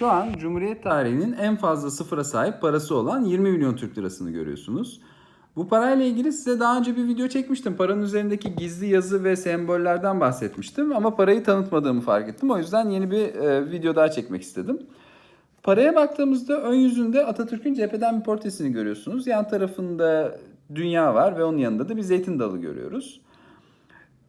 Şu an Cumhuriyet tarihinin en fazla sıfıra sahip parası olan 20 milyon Türk lirasını görüyorsunuz. Bu parayla ilgili size daha önce bir video çekmiştim. Paranın üzerindeki gizli yazı ve sembollerden bahsetmiştim ama parayı tanıtmadığımı fark ettim. O yüzden yeni bir e, video daha çekmek istedim. Paraya baktığımızda ön yüzünde Atatürk'ün cepheden bir portresini görüyorsunuz. Yan tarafında dünya var ve onun yanında da bir zeytin dalı görüyoruz.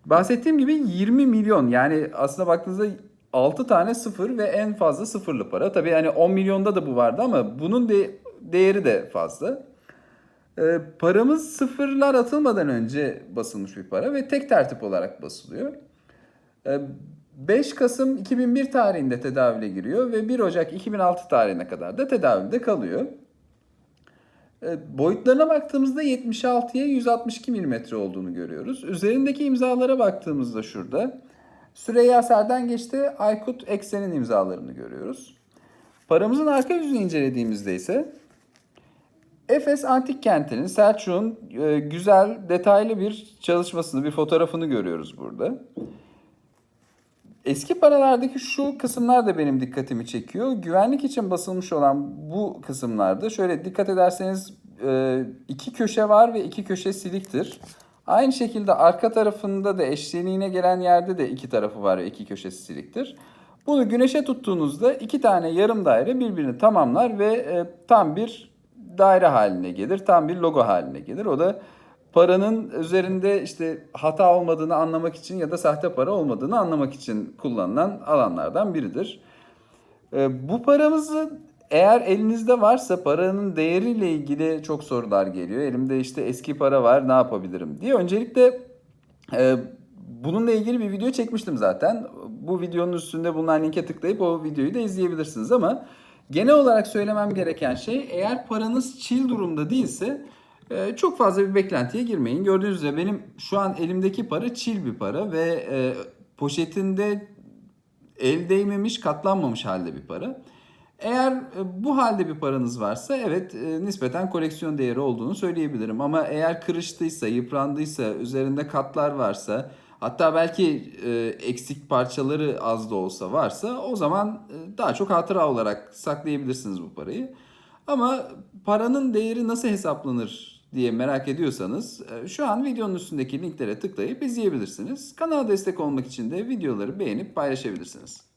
Bahsettiğim gibi 20 milyon yani aslında baktığınızda 6 tane sıfır ve en fazla sıfırlı para. Tabii yani 10 milyonda da bu vardı ama bunun de, değeri de fazla. Ee, paramız sıfırlar atılmadan önce basılmış bir para ve tek tertip olarak basılıyor. Ee, 5 Kasım 2001 tarihinde tedavüle giriyor ve 1 Ocak 2006 tarihine kadar da tedavülde kalıyor. Ee, Boyutlarına baktığımızda 76'ya 162 mm olduğunu görüyoruz. Üzerindeki imzalara baktığımızda şurada Süreyya Serden geçti, Aykut Eksen'in imzalarını görüyoruz. Paramızın arka yüzünü incelediğimizde ise Efes Antik Kenti'nin Selçuk'un e, güzel, detaylı bir çalışmasını, bir fotoğrafını görüyoruz burada. Eski paralardaki şu kısımlar da benim dikkatimi çekiyor. Güvenlik için basılmış olan bu kısımlarda şöyle dikkat ederseniz e, iki köşe var ve iki köşe siliktir. Aynı şekilde arka tarafında da eşleniğine gelen yerde de iki tarafı var ve iki köşesi siliktir. Bunu güneşe tuttuğunuzda iki tane yarım daire birbirini tamamlar ve e, tam bir daire haline gelir. Tam bir logo haline gelir. O da paranın üzerinde işte hata olmadığını anlamak için ya da sahte para olmadığını anlamak için kullanılan alanlardan biridir. E, bu paramızı eğer elinizde varsa paranın değeriyle ilgili çok sorular geliyor. Elimde işte eski para var ne yapabilirim diye. Öncelikle e, bununla ilgili bir video çekmiştim zaten. Bu videonun üstünde bulunan linke tıklayıp o videoyu da izleyebilirsiniz ama genel olarak söylemem gereken şey eğer paranız çil durumda değilse e, çok fazla bir beklentiye girmeyin. Gördüğünüz üzere benim şu an elimdeki para çil bir para ve e, poşetinde el değmemiş, katlanmamış halde bir para. Eğer e, bu halde bir paranız varsa evet e, nispeten koleksiyon değeri olduğunu söyleyebilirim. Ama eğer kırıştıysa, yıprandıysa, üzerinde katlar varsa, hatta belki e, eksik parçaları az da olsa varsa o zaman daha çok hatıra olarak saklayabilirsiniz bu parayı. Ama paranın değeri nasıl hesaplanır diye merak ediyorsanız şu an videonun üstündeki linklere tıklayıp izleyebilirsiniz. Kanala destek olmak için de videoları beğenip paylaşabilirsiniz.